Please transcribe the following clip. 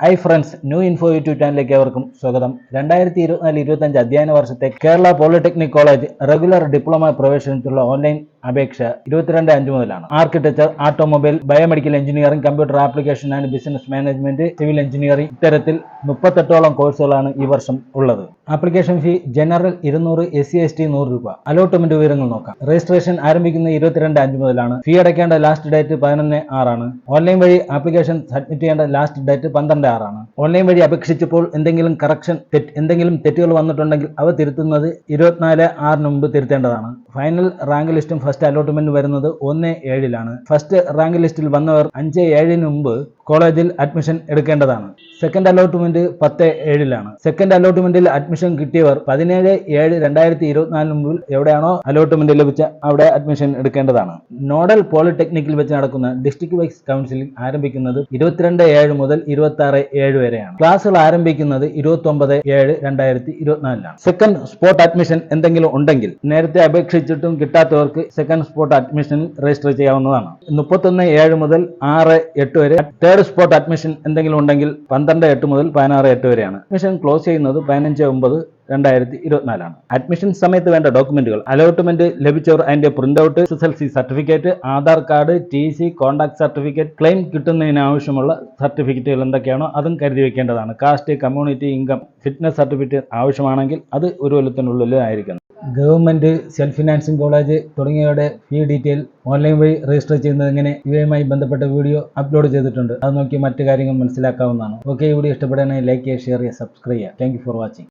Hi friends new info YouTube ചാനലിലേക്ക് അവർക്കും സ്വാഗതം. രണ്ടായിരത്തി ഇരുപത്തിനാല് ഇരുപത്തഞ്ച് അധ്യയന വർഷത്തെ Kerala polytechnic college regular diploma പ്രവേശനത്തിലുള്ള online അപേക്ഷ ഇരുപത്തിരണ്ട് അഞ്ച് മുതലാണ്. Architecture automobile biomedical engineering computer application and business management civil engineering ഇത്തരത്തിൽ മുപ്പത്തെട്ടോളം കോഴ്സുകളാണ് ഈ വർഷം ഉള്ളത്. ആപ്ലിക്കേഷൻ ഫീ ജനറൽ ഇരുന്നൂറ് എസ് സി എസ് ടി നൂറ് രൂപ. അലോട്ട്മെന്റ് വിവരങ്ങൾ നോക്കാം. രജിസ്ട്രേഷൻ ആരംഭിക്കുന്ന ഇരുപത്തിരണ്ട് അഞ്ച് മുതലാണ്. ഫീ അടയ്ക്കേണ്ട ലാസ്റ്റ് ഡേറ്റ് പതിനൊന്ന് ആറാണ്. ഓൺലൈൻ വഴി ആപ്ലിക്കേഷൻ സബ്മിറ്റ് ചെയ്യേണ്ട ലാസ്റ്റ് ഡേറ്റ് പന്ത്രണ്ട് ആറാണ്. ഓൺലൈൻ വഴി അപേക്ഷിച്ചപ്പോൾ എന്തെങ്കിലും കറക്ഷൻ തെറ്റ് എന്തെങ്കിലും തെറ്റുകൾ വന്നിട്ടുണ്ടെങ്കിൽ അവ തിരുത്തുന്നത് ഇരുപത്തിനാല് ആറിന് മുമ്പ് തിരുത്തേണ്ടതാണ്. ഫൈനൽ റാങ്ക് ലിസ്റ്റും ഫസ്റ്റ് അലോട്ട്മെന്റ് വരുന്നത് ഒന്ന് ഏഴിലാണ്. ഫസ്റ്റ് റാങ്ക് ലിസ്റ്റിൽ വന്നവർ അഞ്ച് ഏഴിന് മുമ്പ് കോളേജിൽ അഡ്മിഷൻ എടുക്കേണ്ടതാണ്. സെക്കൻഡ് അലോട്ട്മെന്റ് പത്ത് ഏഴിലാണ്. സെക്കൻഡ് അലോട്ട്മെന്റിൽ അഡ്മിഷൻ കിട്ടിയവർ പതിനേഴ് ഏഴ് രണ്ടായിരത്തി ഇരുപത്തിനാലിന് മുമ്പിൽ എവിടെയാണോ അലോട്ട്മെന്റ് ലഭിച്ച അവിടെ അഡ്മിഷൻ എടുക്കേണ്ടതാണ്. നോഡൽ പോളിടെക്നിക്കിൽ വെച്ച് നടക്കുന്ന ഡിസ്ട്രിക്ട് വൈസ് കൗൺസിലിംഗ് ആരംഭിക്കുന്നത് ഇരുപത്തിരണ്ട് ഏഴ് മുതൽ ഇരുപത്തി ആറ് ഏഴ് വരെയാണ്. ക്ലാസ്സുകൾ ആരംഭിക്കുന്നത് ഇരുപത്തി ഒമ്പത് ഏഴ് രണ്ടായിരത്തി ഇരുപത്തിനാലിലാണ് സെക്കൻഡ് സ്പോട്ട് അഡ്മിഷൻ എന്തെങ്കിലും ഉണ്ടെങ്കിൽ നേരത്തെ അപേക്ഷിച്ചിട്ടും കിട്ടാത്തവർക്ക് സെക്കൻഡ് സ്പോട്ട് അഡ്മിഷൻ രജിസ്റ്റർ ചെയ്യാവുന്നതാണ്. മുപ്പത്തൊന്ന് ഏഴ് മുതൽ ആറ് എട്ട് വരെ. തേർഡ് സ്പോട്ട് അഡ്മിഷൻ എന്തെങ്കിലും ഉണ്ടെങ്കിൽ പന്ത്രണ്ട് എട്ട് മുതൽ പതിനാറ് എട്ട് വരെയാണ്. അഡ്മിഷൻ ക്ലോസ് ചെയ്യുന്നത് പതിനഞ്ച് ഒമ്പത് രണ്ടായിരത്തി ഇരുപത്തിനാലാണ് അഡ്മിഷൻ സമയത്ത് വേണ്ട ഡോക്യുമെന്റുകൾ അലോട്ട്മെന്റ് ലഭിച്ചവർ അതിന്റെ print out S L C certificate Aadhaar card T C conduct certificate claim കിട്ടുന്നതിന് ആവശ്യമുള്ള സർട്ടിഫിക്കറ്റുകൾ എന്തൊക്കെയാണോ അതും കരുതി വെക്കേണ്ടതാണ്. Caste community income fitness certificate ആവശ്യമാണെങ്കിൽ അത് ഒരു കൊല്ലത്തിനുള്ളിൽ ആയിരിക്കണം. ഗവൺമെന്റ് സെൽഫ് ഫിനാൻസിംഗ് കോളേജ് തുടങ്ങിയവയുടെ ഫീ ഡീറ്റെയിൽ ഓൺലൈൻ വഴി രജിസ്റ്റർ ചെയ്യുന്നത് എങ്ങനെ ഇവയുമായി ബന്ധപ്പെട്ട വീഡിയോ അപ്ലോഡ് ചെയ്തിട്ടുണ്ട്. അത് നോക്കി മറ്റു കാര്യങ്ങൾ മനസ്സിലാക്കാവുന്നതാണ്. ഓക്കെ വീഡിയോ ഇഷ്ടപ്പെടുകയാണെങ്കിൽ ലൈക്ക് ചെയ്യുക ഷെയർ ചെയ്യുക സബ്സ്ക്രൈബ് ചെയ്യുക. Thank for watching.